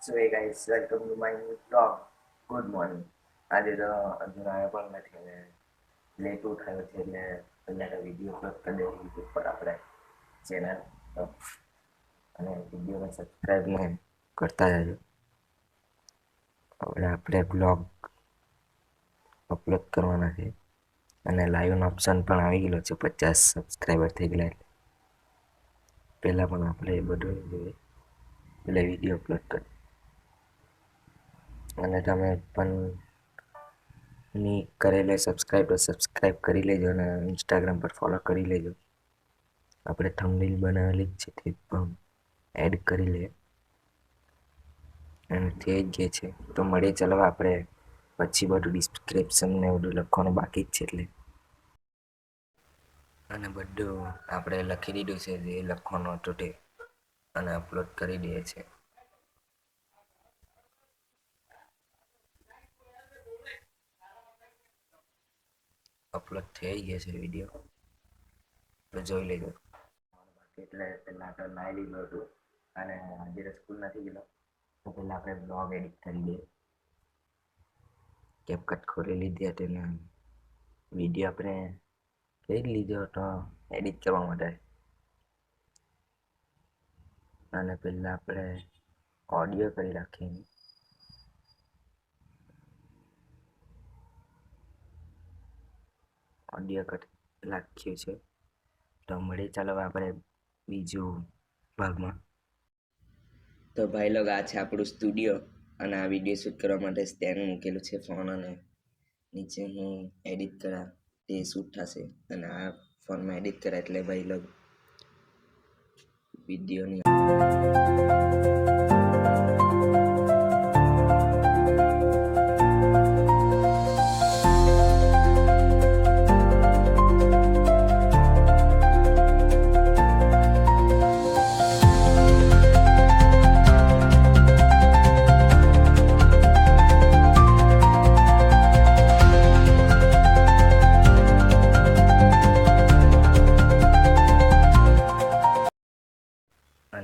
So hey guys welcome to my new blog good morning આજે તો હજુ આવ્યો પણ નથી અને લેટ ઉઠાયો છે એટલે પહેલાં વીડિયો અપલોડ કરી દઈએ યુટ્યુબ પર આપણે ચેનલ અને વિડીયોને સબસ્ક્રાઈબ ને કરતા જજો હવે આપણે બ્લોગ અપલોડ કરવાના છે. અને લાઈવનો ઓપ્શન પણ આવી ગયેલો છે, પચાસ સબસ્ક્રાઈબર થઈ ગયેલા એટલે. પહેલાં પણ આપણે એ બધું જોઈએ. એટલે વીડિયો અપલોડ કરી અને તમે પણ ની કરેલે સબસ્ક્રાઈબ તો સબસ્ક્રાઈબ કરી લેજો અને ઇન્સ્ટાગ્રામ પર ફોલો કરી લેજો. આપણે થંબનેલ બનાવેલી જ છે, તે પણ એડ કરી લે. અને થઈ જ છે, તો મળીએ ચાલો આપણે પછી બધું ડિસ્ક્રિપ્શન ને બધું લખવાનું બાકી જ છે એટલે. અને બધું આપણે લખી દીધું છે, જે લખવાનું હતું તે. અને અપલોડ કરી દઈએ છે અપલોડ થઈ ગયો છે વીડિયો તો જોઈ લેજો. એટલે પહેલાં તો નાહી લીધું હતું. અને આજે સ્કૂલ નથી ગયેલો, તો પહેલાં આપણે બ્લોગ એડિટ કરી દઈએ કેપકટ ખોલી લીધી હતી ને વીડિયો આપણે કરી લીધો હતો એડિટ કરવા માટે. અને પહેલાં આપણે ઓડિયો કરી રાખીએ ઓડિયો કટ રાખ્યું છે. તો મળીએ ચાલો આપણે બીજું ભાગમાં. તો ભાઈ લોગ આ છે આપણું સ્ટુડિયો અને આ વીડિયો શૂટ કરવા માટે સ્ટેન્ડ મૂકેલું છે ફોન અને નીચે હું એડિટ કરા તે શૂટ થશે અને આ ફોનમાં એડિટ કરા એટલે ભાઈ લોગ વિડીયોની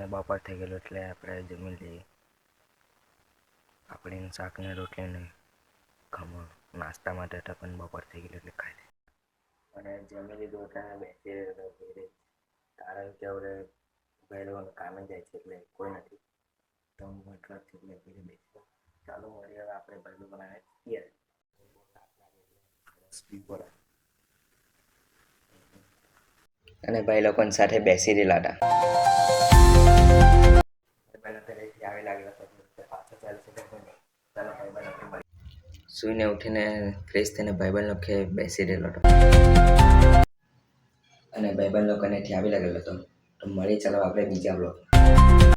અને બપોર થઈ ગયેલો એટલે આપણે જમી લઈએ આપણે શાક ને રોટલી ને ખમણ નાસ્તા માટે તો પણ બપોર થઈ ગયેલું એટલે ખાઈ લઈએ. અને જમી લીધું એટલે બેસી રહ્યો ઘરે કારણ કે હવે ભાઈ કામે જાય છે એટલે કોઈ નથી. તો હું એટલા જ છું એટલે ઘરે બેસી ચાલો મળીએ હવે આપણે ભાઈ બનાવે છીએ સ્પીકર અને ભાઈ લોકોની સાથે બેસી રહેલા હતા. સૂઈને ઉઠીને ફ્રેશ થઈને ભાઈબંધ લોકે બેસી રહેલો હતો. અને ભાઈબંધ લોકોને આવી લાગેલો હતો. તો મળી ચાલો આપણે બીજા બ્લોગ